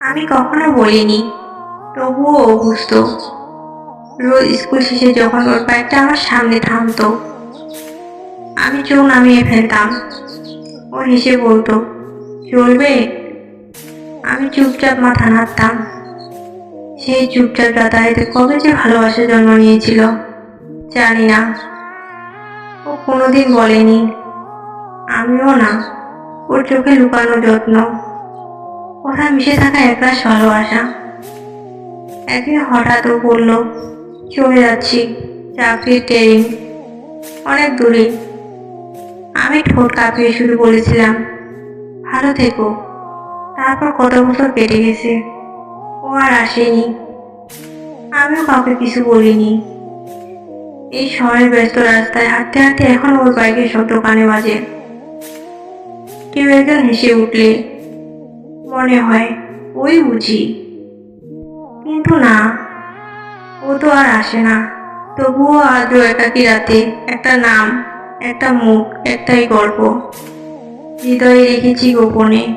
আমি কখনো বলিনি। তবুও ও বুঝতো রোজ স্কুল শেষে যখন ওর বাইকটা আমার সামনে থামতো, আমি চোখ নামিয়ে ফেলতাম। ও হেসে বলতো, চলবে? আমি চুপচাপ মাথা নাড়তাম। সেই চুপচাপ যাতায়াতে কবে যে ভালোবাসা জন্ম নিয়েছিল, জানি না। ও কোনোদিন বলেনি, আমিও না। ওর চোখে লুকানো যত্ন। কোথায় মিশে থাকা একরাশ ভালোবাসা? একদিন হঠাৎ ও বলল চলে যাচ্ছি? চাকরির ট্রেনিং অনেক দূরে। আমি ঠোঁট কাঁপিয়ে শুরু বলেছিলাম, ভালো থেকো। তারপর কত বছর কেটে গেছে, ও আর আসেনি। আমিও কাউকে কিছু বলিনি। এই শহরের ব্যস্ত রাস্তায় হাঁটতে হাঁটতে এখন ওর বাইকের শব্দ কানে বাজে। কেউ একজন হেসে উঠলে মনে হয়, ওই বুঝি। কিন্তু না, ও তো আর আসে না। তবুও আজও একাকি রাতে একটা নাম, একটা মুখ, একটাই গল্প। হৃদয়ে রেখেছি গোপনে।